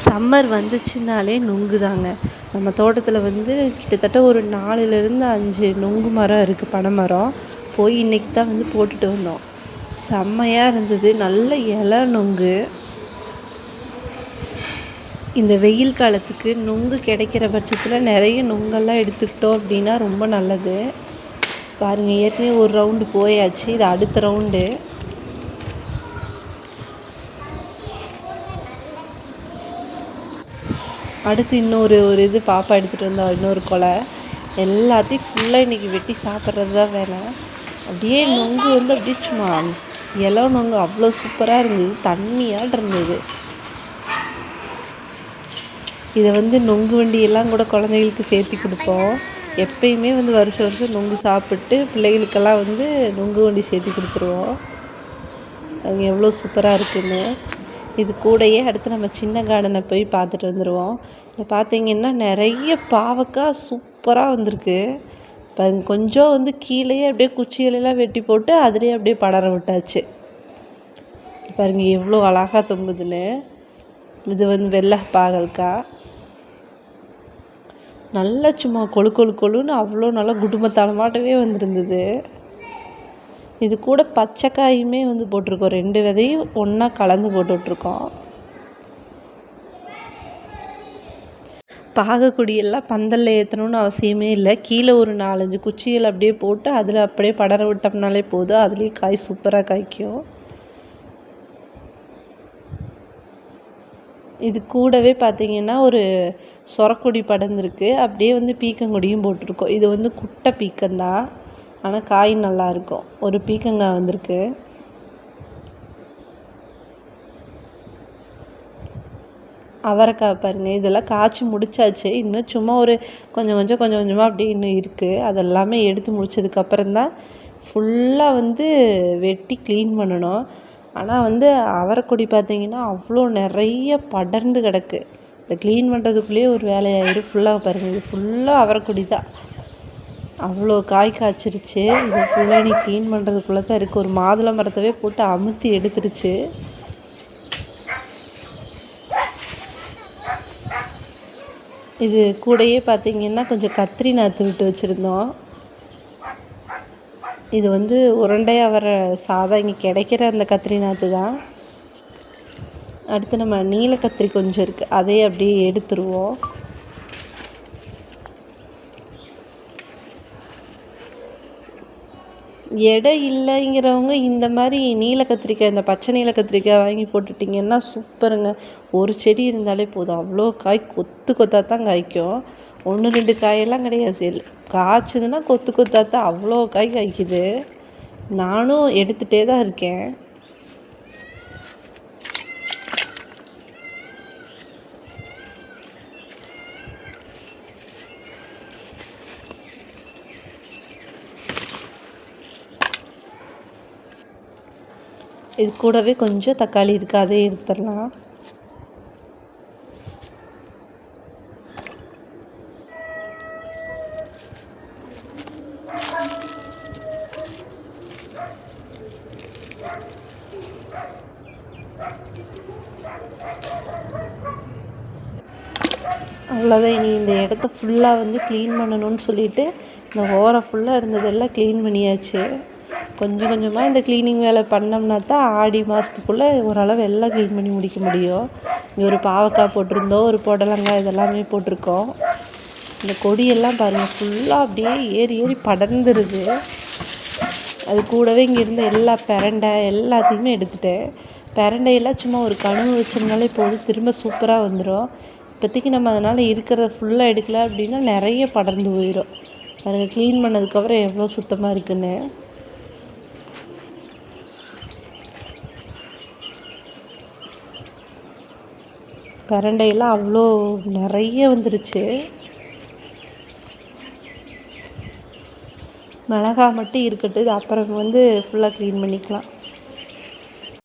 Summer வந்துச்சுனாலே நுங்கு தாங்க நம்ம தோட்டத்தில் வந்து கிட்டத்தட்ட ஒரு நாலுலேருந்து அஞ்சு நுங்கு மரம் இருக்குது பனை மரம். போய் இன்றைக்கி தான் வந்து போட்டுட்டு வந்தோம். செம்மையாக இருந்தது. நல்ல இலை நுங்கு. இந்த வெயில் காலத்துக்கு நுங்கு கிடைக்கிற பட்சத்தில் நிறைய நுங்கெல்லாம் எடுத்துக்கிட்டோம் அப்படின்னா ரொம்ப நல்லது. பாருங்கள் ஏற்கனவே ஒரு ரவுண்டு போயாச்சு. இது அடுத்த ரவுண்டு அடுத்து இன்னொரு ஒரு இது பாப்பா எடுத்துகிட்டு வந்தா இன்னொரு கொலை. எல்லாத்தையும் ஃபுல்லாக இன்றைக்கி வெட்டி சாப்பிட்றது தான் வேலை. அப்படியே நொங்கு வந்து அப்படியே சும்மா இலை நொங்கு அவ்வளோ சூப்பராக இருந்தது. தண்ணியாக இருந்தது. இதை வந்து நொங்கு வண்டியெல்லாம் கூட குழந்தைகளுக்கு சேர்த்து கொடுப்போம். எப்பயுமே வந்து வருஷம் வருஷம் நொங்கு சாப்பிட்டு பிள்ளைகளுக்கெல்லாம் வந்து நொங்கு வண்டி சேர்த்து கொடுத்துருவோம். அது எவ்வளோ சூப்பராக இருக்குன்னு. இது கூடயே அடுத்து நம்ம சின்ன கார்டனை போய் பார்த்துட்டு வந்துடுவோம் இப்போ பார்த்தீங்கன்னா நிறைய பாவக்காய் சூப்பராக வந்திருக்கு. பாருங்க கொஞ்சம் வந்து கீழேயே அப்படியே குச்சிகளெல்லாம் வெட்டி போட்டு அதுலேயே அப்படியே படர விட்டாச்சு. பாருங்க எவ்வளோ அழகாக தொங்குதுன்னு. இது வந்து வெள்ளை பாகல்காய். நல்லா சும்மா கொழு கொழு கொழுன்னு அவ்வளோ நல்லா குடும்பத்தனமாட்டவே வந்துருந்தது. இது கூட பச்சைக்காயுமே வந்து போட்டிருக்கோம். ரெண்டு விதையும் ஒன்றா கலந்து போட்டுட்ருக்கோம். பாகக்குடியெல்லாம் பந்தலில் ஏற்றணுன்னு அவசியமே இல்லை. கீழே ஒரு நாலஞ்சு குச்சிகள் அப்படியே போட்டு அதில் அப்படியே படர விட்டோம்னாலே போதும். அதுலேயே காய் சூப்பராக காய்க்கும். இது கூடவே பார்த்திங்கன்னா ஒரு சொரக்கொடி படர்ந்துருக்கு. அப்படியே வந்து பீக்கங்கொடியும் போட்டிருக்கோம். இது வந்து குட்டை பீக்கந்தான் ஆனால் காய் நல்லாயிருக்கும் ஒரு பீக்கங்காய் வந்திருக்கு. அவரைக்காய் பாருங்கள் இதெல்லாம் காய்ச்சி முடிச்சாச்சு. இன்னும் சும்மா ஒரு கொஞ்சம் கொஞ்சம் கொஞ்சம் கொஞ்சமாக அப்படியே இன்னும் இருக்குது அதெல்லாமே எடுத்து முடிச்சதுக்கப்புறம் தான் ஃபுல்லாக வந்து வெட்டி க்ளீன் பண்ணணும். ஆனால் வந்து அவரைக்கொடி பார்த்திங்கன்னா அவ்வளோ நிறைய படர்ந்து கிடக்கு. இந்த க்ளீன் பண்ணுறதுக்குள்ளேயே ஒரு வேலையாயிடும் ஃபுல்லாக பாருங்கள் இது ஃபுல்லாக அவரைக்கொடி தான். அவ்வளோ காய் காய்ச்சிருச்சு. இது ஃபுல்லாக நீ க்ளீன் பண்ணுறதுக்குள்ளே தான் இருக்குது ஒரு மாதுளை மரத்தவே போட்டு அமுத்தி எடுத்துருச்சு. இது கூடயே பார்த்திங்கன்னா கொஞ்சம் கத்திரி நாற்று விட்டு வச்சுருந்தோம். இது வந்து உருண்டையாக வர சாதம். இங்கே கிடைக்கிற அந்த கத்திரி நாற்று தான். அடுத்து நம்ம நீல கத்திரி கொஞ்சம் இருக்குது அதையே அப்படியே எடுத்துருவோம். எடை இல்லைங்கிறவங்க இந்த மாதிரி நீல கத்திரிக்காய் இந்த பச்சை நீல கத்திரிக்காய் வாங்கி போட்டுட்டிங்கன்னா சூப்பருங்க. ஒரு செடி இருந்தாலே போதும். அவ்வளோ காய் கொத்து கொத்தாக தான் காய்க்கும். ஒன்று ரெண்டு காயெல்லாம் கிடையாது. செல் காய்ச்சதுன்னா கொத்து கொத்தாக தான் அவ்வளோ காய் காய்க்குது. நானும் எடுத்துகிட்டே தான் இருக்கேன். இது கூடவே கொஞ்சம் தக்காளி இருக்குது அதே எடுத்துடலாம். அவ்வளோதான் இனி இந்த இடத்த ஃபுல்லாக வந்து க்ளீன் பண்ணணும்னு சொல்லிட்டு இந்த ஓரம் ஃபுல்லாக இருந்ததெல்லாம் க்ளீன் பண்ணியாச்சு. கொஞ்சம் கொஞ்சமாக இந்த க்ளீனிங் வேலை பண்ணோம்னா தான் ஆடி மாதத்துக்குள்ளே ஓரளவு எல்லாம் க்ளீன் பண்ணி முடிக்க முடியும். இங்கே ஒரு பாவக்காய் போட்டிருந்தோம் ஒரு புடலங்காய் இதெல்லாமே போட்டிருக்கோம். இந்த கொடியெல்லாம் பாருங்கள் ஃபுல்லாக அப்படியே ஏறி ஏறி படர்ந்துருது. அது கூடவே இங்கே இருந்த எல்லா பெரண்டை எல்லாத்தையுமே எடுத்துட்டேன். பிரண்டையெல்லாம் சும்மா ஒரு கனவு வச்சோம்னாலே போதும் திரும்ப சூப்பராக வந்துடும் இப்போதைக்கு நம்ம அதனால் இருக்கிறத ஃபுல்லாக எடுக்கல அப்படின்னா நிறைய படர்ந்து போயிடும் பாருங்கள் க்ளீன் பண்ணதுக்கப்புறம் எவ்வளோ சுத்தமாக இருக்குன்னு. பிரண்டையெல்லாம் அவ்வளோ நிறைய வந்துருச்சு. மிளகா மட்டும் இருக்கட்டும் இது அப்புறம் வந்து ஃபுல்லாக க்ளீன் பண்ணிக்கலாம்.